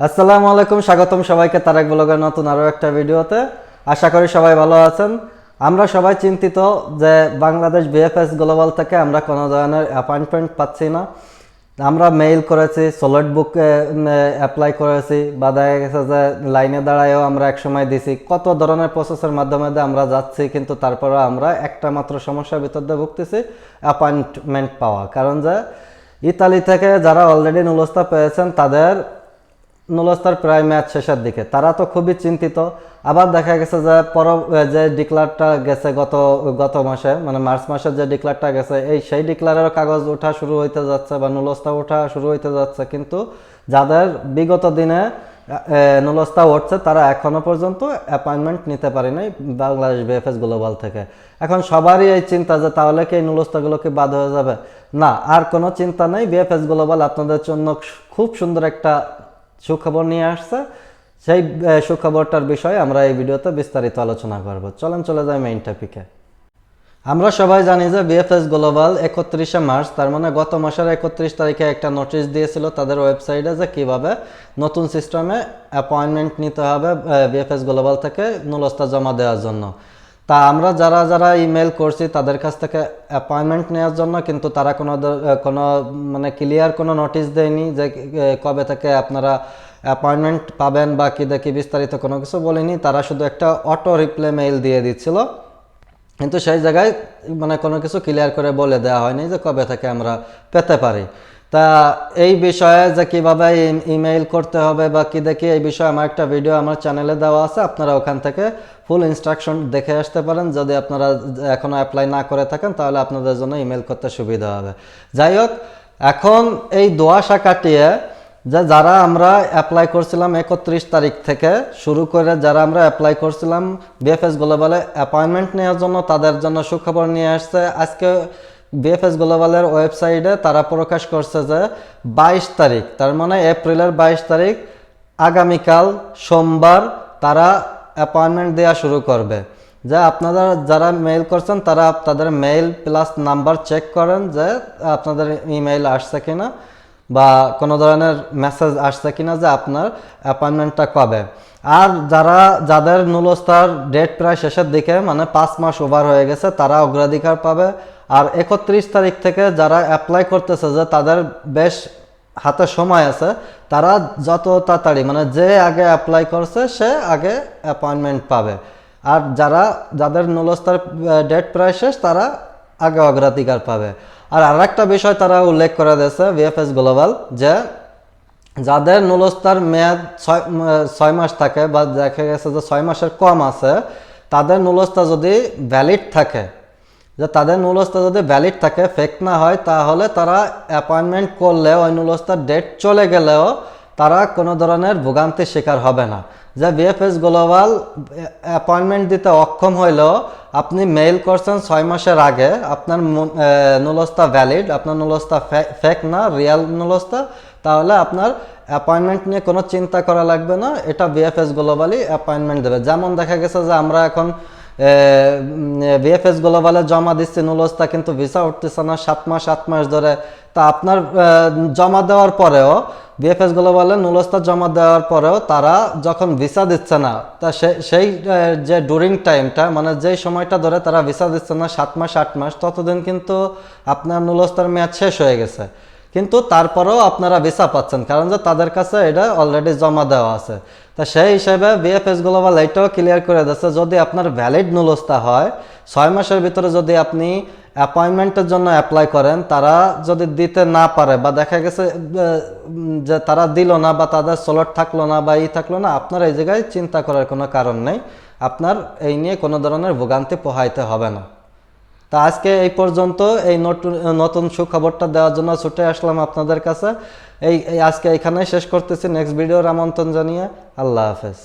আসসালামু আলাইকুম, স্বাগতম সবাইকে তারেক ব্লগের নতুন আরও একটা ভিডিওতে। আশা করি সবাই ভালো আছেন। আমরা সবাই চিন্তিত যে বাংলাদেশ বিএফএস গ্লোবাল থেকে আমরা কোনো ধরনের অ্যাপয়েন্টমেন্ট পাচ্ছি না। আমরা মেইল করেছি সোলেট বুক অ্যাপ্লাই করেছি, বা দেখা গেছে যে লাইনে দাঁড়ায়ও আমরা একসময় দিছি। কত ধরনের প্রসেসের মাধ্যমে আমরা যাচ্ছি, কিন্তু তারপরে আমরা একটা মাত্র সমস্যার ভিতর দিয়ে ভুগতেছি অ্যাপয়েন্টমেন্ট পাওয়া। কারণ যে ইতালি থেকে যারা অলরেডি নুলস্তা পেয়েছেন, তাদের নুলস্তার প্রায় ম্যাচ শেষের দিকে। তারা তো খুবই চিন্তিত। আবার দেখা গেছে যে পর যে ডিক্লারটা গেছে গত গত মাসে মানে মার্চ মাসের যে ডিক্লারটা গেছে, এই সেই ডিক্লারের কাগজ ওঠা শুরু হইতে যাচ্ছে বা নুলস্তা ওঠা শুরু হইতে যাচ্ছে। কিন্তু যাদের বিগত দিনে নুলস্তা উঠছে, তারা এখনও পর্যন্ত অ্যাপয়েন্টমেন্ট নিতে পারে নাই বাংলাদেশ বিএফএস গ্লোবাল থেকে। এখন সবারই এই চিন্তা যে তাহলে কি এই নুলস্তাগুলো কি বাদ হয়ে যাবে? না, আর কোনো চিন্তা নেই। বিএফএস গ্লোবাল আপনাদের জন্য খুব সুন্দর একটা সুখবর নিয়ে আসছে। সেই সুখবরটার বিষয়ে আমরা এই ভিডিওতে বিস্তারিত আলোচনা করব। চলেন, চলে যাই মেইন টপিকে আমরা সবাই জানি যে বিএফএস গ্লোবাল একত্রিশে মার্চ, তার মানে গত মাসের একত্রিশ তারিখে একটা নোটিশ দিয়েছিল তাদের ওয়েবসাইটে যে কীভাবে নতুন সিস্টেমে অ্যাপয়েন্টমেন্ট নিতে হবে বিএফএস গ্লোবাল থেকে নুলস্তা জমা দেওয়ার জন্য। তা আমরা যারা যারা ইমেল করছি, তাদের কাছ থেকে অ্যাপয়েন্টমেন্ট নেওয়ার জন্য কিন্তু তারা কোনো কোনো মানে ক্লিয়ার কোনো নোটিশ দেয়নি যে কবে থেকে আপনারা অ্যাপয়েন্টমেন্ট পাবেন বা কী দেখি বিস্তারিত কোনো কিছু বলেনি। তারা শুধু একটা অটো রিপ্লে মেইল দিয়ে দিচ্ছিল। কিন্তু সেই জায়গায় মানে কোনো কিছু ক্লিয়ার করে বলে দেওয়া হয়নি যে কবে থেকে আমরা পেতে পারি। তা এই বিষয়ে যে কীভাবে ইমেইল করতে হবে বা কি দেখি এই বিষয়ে আমার একটা ভিডিও আমার চ্যানেলে দেওয়া আছে, আপনারা ওখান থেকে ফুল ইনস্ট্রাকশন দেখে আসতে পারেন। যদি আপনারা এখনও অ্যাপ্লাই না করে থাকেন, তাহলে আপনাদের জন্য ইমেল করতে সুবিধা হবে। যাই হোক, এখন এই দোয়াশা কাটিয়ে যে যারা আমরা অ্যাপ্লাই করছিলাম একত্রিশ তারিখ থেকে শুরু করে যারা আমরা অ্যাপ্লাই করছিলাম বিএফএস গ্লোবালে অ্যাপয়েন্টমেন্ট নেওয়ার জন্য তাদের জন্য সুখবর নিয়ে আসছে। আজকে বিএফএস গ্লোবালের ওয়েবসাইটে তারা প্রকাশ করছে যে বাইশ তারিখ, তার মানে এপ্রিলের বাইশ তারিখ, আগামীকাল সোমবার তারা অ্যাপয়েন্টমেন্ট দেওয়া শুরু করবে। যে আপনারা যারা মেইল করছেন, তারা তাদের মেইল প্লাস নাম্বার চেক করেন যে আপনাদের ইমেইল আসছে কিনা বা কোনো ধরনের মেসেজ আসছে কিনা যে আপনার অ্যাপয়েন্টমেন্টটা কবে। আর যারা, যাদের নুলস্তার ডেট প্রায় শেষের দিকে মানে পাঁচ মাস ওভার হয়ে গেছে, তারা অগ্রাধিকার পাবে। আর একত্রিশ তারিখ থেকে যারা অ্যাপ্লাই করতেছে যে তাদের বেশ হাতে সময় আছে, তারা যত তাড়াতাড়ি মানে যে আগে অ্যাপ্লাই করছে, সে আগে অ্যাপয়েন্টমেন্ট পাবে। আর যারা, যাদের নুলস্তার ডেট প্রায় শেষ, তারা আগে অগ্রাধিকার পাবে। আর আরেকটা বিষয় তারা উল্লেখ করে দিয়েছে বিএফএস গ্লোবাল যে যাদের নুলস্তার মেয়াদ ছয় ছয় মাস থাকে বা দেখা গেছে যে ছয় মাসের কম আছে, তাদের নুলস্তা যদি ভ্যালিড থাকে যে তাদের নুলস্তা যদি ভ্যালিড থাকে ফেক না হয়, তাহলে তারা অ্যাপয়েন্টমেন্ট করলে ওই নুলস্তার ডেট চলে গেলেও তারা কোনো ধরনের ভোগান্তির শিকার হবে না। যে বিএফএস গ্লোবাল অ্যাপয়েন্টমেন্ট দিতে অক্ষম হইলেও আপনি মেইল করছেন ছয় মাসের আগে, আপনার নুলস্তা ভ্যালিড আপনার নুলস্তা ফেক না রিয়াল নুলস্তা তাহলে আপনার অ্যাপয়েন্টমেন্ট নিয়ে কোনো চিন্তা করা লাগবে না, এটা বিএফএস গ্লোবালই অ্যাপয়েন্টমেন্ট দেবে। যেমন দেখা গেছে যে আমরা এখন বিএফএস গ্লোবালে জমা দিচ্ছে নুলস্তা কিন্তু ভিসা উঠতেছে না, সাত মাস, আট মাস ধরে। তা আপনার জমা দেওয়ার পরেও বিএফএস গ্লোবালে নুলস্তা জমা দেওয়ার পরেও তারা যখন ভিসা দিচ্ছে না, তা সেই যে ডুরিং টাইমটা মানে যেই সময়টা ধরে তারা ভিসা দিচ্ছে না, সাত মাস, আট মাস, ততদিন কিন্তু আপনার নুলস্তার মেয়াদ শেষ হয়ে গেছে। কিন্তু তারপরেও আপনারা ভিসা পাচ্ছেন, কারণ যে তাদের কাছে এটা অলরেডি জমা দেওয়া আছে। তা সেই হিসেবে বিএফএস গ্লোবাল এইটাও ক্লিয়ার করে দিচ্ছে যদি আপনার ভ্যালিড নুলস্তা হয়, ছয় মাসের ভিতরে যদি আপনি অ্যাপয়েন্টমেন্টের জন্য অ্যাপ্লাই করেন, তারা যদি দিতে না পারে বা দেখা গেছে যে তারা দিল না বা তাদের সোলট থাকল না বা ই থাকল না, আপনার এই জায়গায় চিন্তা করার কোনো কারণ নেই। আপনার এই নিয়ে কোনো ধরনের ভোগান্তি পোহাইতে হবে না। তা আজকে এই পর্যন্ত এই নতুন নতুন সুখবরটা দেওয়ার জন্য ছুটে আসলাম আপনাদের কাছে। এই আজকে এখানেই শেষ করতেছি। নেক্সট ভিডিওর আমন্ত্রণ জানিয়ে আল্লাহ হাফেজ।